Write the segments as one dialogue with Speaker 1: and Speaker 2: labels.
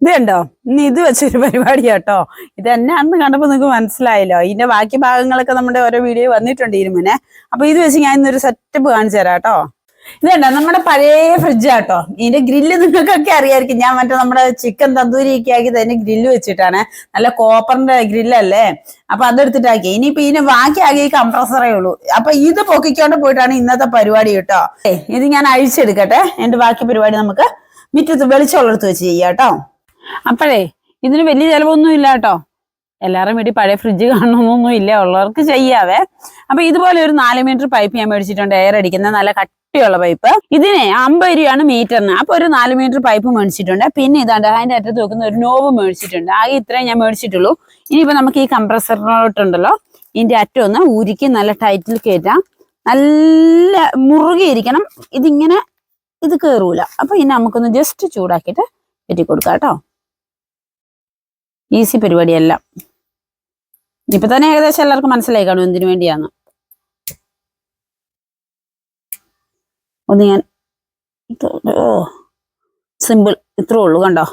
Speaker 1: ഇത് കണ്ടോ ഇനി ഇത് വെച്ചൊരു പരിപാടി കേട്ടോ ഇത് എന്നെ അന്ന് കണ്ടപ്പോൾ നിങ്ങൾക്ക് മനസ്സിലായല്ലോ. ഇതിന്റെ ബാക്കി ഭാഗങ്ങളൊക്കെ നമ്മുടെ ഓരോ വീഡിയോ വന്നിട്ടുണ്ട് ഇരുമുനെ അപ്പൊ ഇത് വെച്ച് ഞാൻ ഇന്നൊരു സെറ്റപ്പ് കാണിച്ചു തരാം കേട്ടോ ഇത് കണ്ടോ നമ്മുടെ പഴയ ഫ്രിഡ്ജ് കേട്ടോ ഇതിന്റെ ഗ്രില്ല് നിങ്ങൾക്കൊക്കെ അറിയായിരിക്കും. ഞാൻ മറ്റേ നമ്മുടെ ചിക്കൻ തന്തൂരി ഒക്കെ ആക്കി തന്നെ ഗ്രില്ല് വെച്ചിട്ടാണ്. നല്ല കോപ്പറിന്റെ ഗ്രില്ലല്ലേ അപ്പൊ അതെടുത്തിട്ടാക്കി. ഇനിയിപ്പോ ഇതിന് ബാക്കി ആകെ ഈ കംപ്രസറേ ഉള്ളൂ. അപ്പൊ ഇത് പൊക്കിക്കൊണ്ട് പോയിട്ടാണ് ഇന്നത്തെ പരിപാടി കേട്ടോ. ഇത് ഞാൻ അഴിച്ചെടുക്കട്ടെ. എന്റെ ബാക്കി പരിപാടി നമുക്ക് മിറ്റത്ത് വെളിച്ചമുള്ളടത്ത് വെച്ച് ചെയ്യാം കേട്ടോ. അപ്പോഴേ ഇതിന് വലിയ ചിലവൊന്നും ഇല്ല കേട്ടോ. എല്ലാവരും വീട്ടിൽ പഴയ ഫ്രിഡ്ജ് കാണണമെന്നൊന്നും ഇല്ല ഉള്ളവർക്ക് ചെയ്യാവേ. അപ്പൊ ഇതുപോലെ ഒരു നാല് മീറ്റർ പൈപ്പ് ഞാൻ മേടിച്ചിട്ടുണ്ട് എയർ അടിക്കുന്ന നല്ല കട്ടിയുള്ള പൈപ്പ് ഇതിന് അമ്പത് രൂപയാണ് മീറ്ററിന് അപ്പൊ ഒരു നാല് മീറ്റർ പൈപ്പ് മേടിച്ചിട്ടുണ്ട്. പിന്നെ ഇതാണ്ട് അതിന്റെ അറ്റത്ത് വെക്കുന്ന ഒരു നോവ് മേടിച്ചിട്ടുണ്ട്. ആകെ ഇത്രയും ഞാൻ മേടിച്ചിട്ടുള്ളൂ. ഇനിയിപ്പോ നമുക്ക് ഈ കംപ്രസറിനോട്ടുണ്ടല്ലോ ഇതിന്റെ അറ്റം ഒന്ന് ഉരുക്കി നല്ല ടൈറ്റിൽ കയറ്റാം നല്ല മുറുകി ഇരിക്കണം. ഇതിങ്ങനെ ഇത് കയറൂല അപ്പൊ ഇനി നമുക്കൊന്ന് ജസ്റ്റ് ചൂടാക്കിയിട്ട് കെറ്റി കൊടുക്കാം കേട്ടോ. ഈസി പരിപാടിയല്ല. ഇപ്പൊ തന്നെ ഏകദേശം എല്ലാവർക്കും മനസ്സിലായി കാണും എന്തിനു വേണ്ടിയാന്ന്. ഒന്ന് ഞാൻ സിമ്പിൾ ഇത്രേ ഉള്ളൂ കണ്ടോ?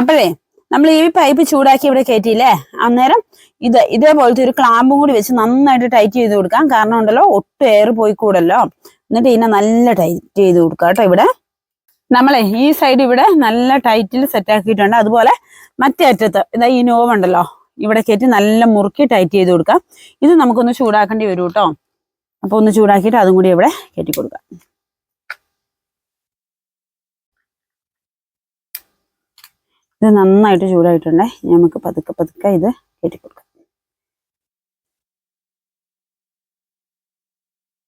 Speaker 1: അപ്പോഴേ നമ്മൾ ഈ പൈപ്പ് ചൂടാക്കി ഇവിടെ കയറ്റിയില്ലേ? അന്നേരം ഇത് ഇതേപോലത്തെ ഒരു ക്ലാമ്പും കൂടി വെച്ച് നന്നായിട്ട് ടൈറ്റ് ചെയ്ത് കൊടുക്കാം. കാരണം ഉണ്ടല്ലോ ഒട്ടും എയർ പോയി കൂടല്ലോ. എന്നിട്ട് ഇതിനെ നല്ല ടൈറ്റ് ചെയ്ത് കൊടുക്കാം കേട്ടോ ഇവിടെ. നമ്മളെ ഈ സൈഡ് ഇവിടെ നല്ല ടൈറ്റിൽ സെറ്റ് ആക്കിയിട്ടുണ്ട്. അതുപോലെ മറ്റേ അറ്റത്ത് ഇതാ ഈ നോവ് ഉണ്ടല്ലോ ഇവിടെ കയറ്റി നല്ല മുറുക്കി ടൈറ്റ് ചെയ്ത് കൊടുക്കാം. ഇത് നമുക്കൊന്ന് ചൂടാക്കേണ്ടി വരും കേട്ടോ അപ്പൊ ഒന്ന് ചൂടാക്കിയിട്ട് അതും കൂടി ഇവിടെ കയറ്റി കൊടുക്കാം. ഇത് നന്നായിട്ട് ചൂടായിട്ടുണ്ടേ. നമുക്ക് പതുക്കെ പതുക്കെ ഇത് കയറ്റി കൊടുക്കാം.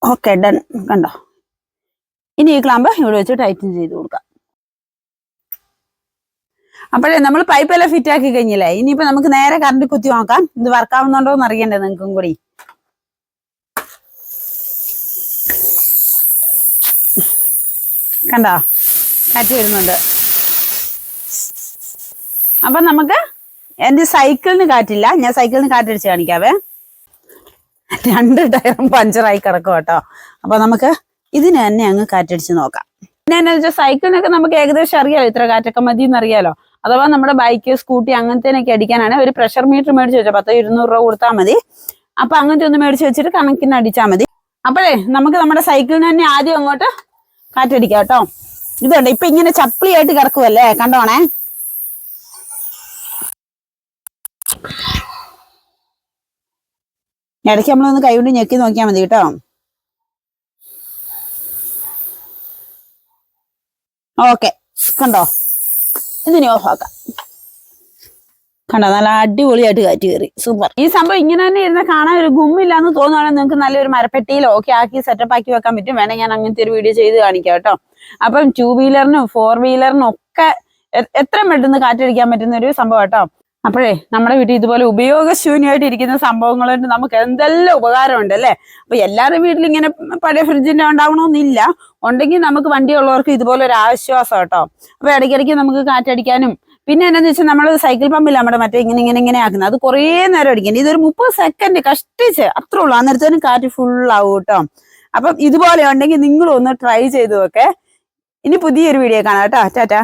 Speaker 1: ഓക്കെ ഡൺ കണ്ടോ? ഇനി ഈ ക്ലാമ്പ് ഇവിടെ വെച്ച് ടൈറ്റൻ ചെയ്ത് കൊടുക്കാം. അപ്പോഴേ നമ്മൾ പൈപ്പെല്ലാം ഫിറ്റ് ആക്കി കഴിഞ്ഞില്ലേ? ഇനിയിപ്പോ നമുക്ക് നേരെ കറണ്ട് കുത്തി നോക്കാം. ഇത് വർക്കാവുന്നുണ്ടോ എന്ന് അറിയണ്ടേ നിങ്ങൾക്കും കൂടി. കണ്ടോ? കാറ്റ് വരുന്നുണ്ട്. അപ്പൊ നമുക്ക് എന്റെ സൈക്കിളിന് കാറ്റില്ല. ഞാൻ സൈക്കിളിന് കാറ്റടിച്ച് കാണിക്കാവേ. രണ്ട് ടയറും പഞ്ചറായി കിടക്കും കേട്ടോ. അപ്പൊ നമുക്ക് ഇതിന് തന്നെ അങ്ങ് കാറ്റടിച്ച് നോക്കാം. പിന്നെ വെച്ചാൽ സൈക്കിളിനൊക്കെ നമുക്ക് ഏകദേശം അറിയാലോ ഇത്ര കാറ്റൊക്കെ മതി എന്നറിയാലോ അഥവാ നമ്മുടെ ബൈക്ക് സ്കൂട്ടി അങ്ങനത്തേനൊക്കെ അടിക്കാനാണ് ഒരു പ്രഷർ മീറ്റർ മേടിച്ച് വെച്ചാൽ പത്തോ ഇരുന്നൂറ് രൂപ കൊടുത്താൽ മതി. അപ്പൊ അങ്ങനത്തെ ഒന്ന് മേടിച്ച് വെച്ചിട്ട് കണക്കിന് അടിച്ചാൽ മതി. അപ്പോഴേ നമുക്ക് നമ്മുടെ സൈക്കിളിന് തന്നെ ആദ്യം അങ്ങോട്ട് കാറ്റടിക്കാം കേട്ടോ. ഇതുണ്ട് ഇപ്പൊ ഇങ്ങനെ ചപ്പിളിയായിട്ട് കിടക്കുമല്ലേ കണ്ടോണേ? ഇടയ്ക്ക് നമ്മളൊന്ന് കൈകൊണ്ട് ഞെക്കി നോക്കിയാൽ മതി കേട്ടോ. ഓക്കെ കണ്ടോ? ഇതിനി ഓഫ് ആക്കാം. കണ്ടോ? നല്ല അടിപൊളിയായിട്ട് കാറ്റ് കയറി. സൂപ്പർ ഈ സംഭവം ഇങ്ങനെ തന്നെ ഇരുന്ന് കാണാൻ ഒരു ഗുമ്മില്ലാന്ന് തോന്നുവാണെങ്കിൽ നിങ്ങൾക്ക് നല്ലൊരു മരപ്പെട്ടിയിലോ ഒക്കെ ആക്കി സെറ്റപ്പ് ആക്കി വെക്കാൻ പറ്റും. വേണമെങ്കിൽ ഞാൻ അങ്ങനത്തെ ഒരു വീഡിയോ ചെയ്ത് കാണിക്കാം കേട്ടോ. അപ്പം ടൂ വീലറിനും ഫോർ വീലറിനും ഒക്കെ എത്രയും പെട്ടെന്ന് കാറ്റടിക്കാൻ പറ്റുന്ന ഒരു സംഭവം കേട്ടോ. അപ്പോഴേ നമ്മുടെ വീട്ടിൽ ഇതുപോലെ ഉപയോഗശൂന്യമായിട്ട് ഇരിക്കുന്ന സംഭവങ്ങൾ കൊണ്ട് നമുക്ക് എന്തെല്ലാം ഉപകാരമുണ്ട് അല്ലേ? അപ്പൊ എല്ലാവരുടെ വീട്ടിൽ ഇങ്ങനെ പഴയ ഫ്രിഡ്ജിന്റെ ഉണ്ടാവണമെന്നില്ല. ഉണ്ടെങ്കിൽ നമുക്ക് വണ്ടിയുള്ളവർക്ക് ഇതുപോലെ ഒരു ആശ്വാസം കേട്ടോ. അപ്പൊ ഇടയ്ക്കിടയ്ക്ക് നമുക്ക് കാറ്റടിക്കാനും. പിന്നെ എന്നാന്ന് വെച്ചാൽ നമ്മൾ സൈക്കിൾ പമ്പില്ല നമ്മുടെ മറ്റേ ഇങ്ങനെ ഇങ്ങനെ ഇങ്ങനെ ആക്കുന്നത്. അത് കുറേ നേരം അടിക്കുന്നത് ഇതൊരു മുപ്പത് സെക്കൻഡ് കഷ്ടിച്ച് അത്രേ ഉള്ളൂ. അന്നേരത്തേനും കാറ്റ് ഫുൾ ആവും കേട്ടോ. അപ്പം ഇതുപോലെ ഉണ്ടെങ്കിൽ നിങ്ങളും ഒന്ന് ട്രൈ ചെയ്തു നോക്കേ. ഇനി പുതിയൊരു വീഡിയോ കാണാം കേട്ടോ. ടാറ്റാ.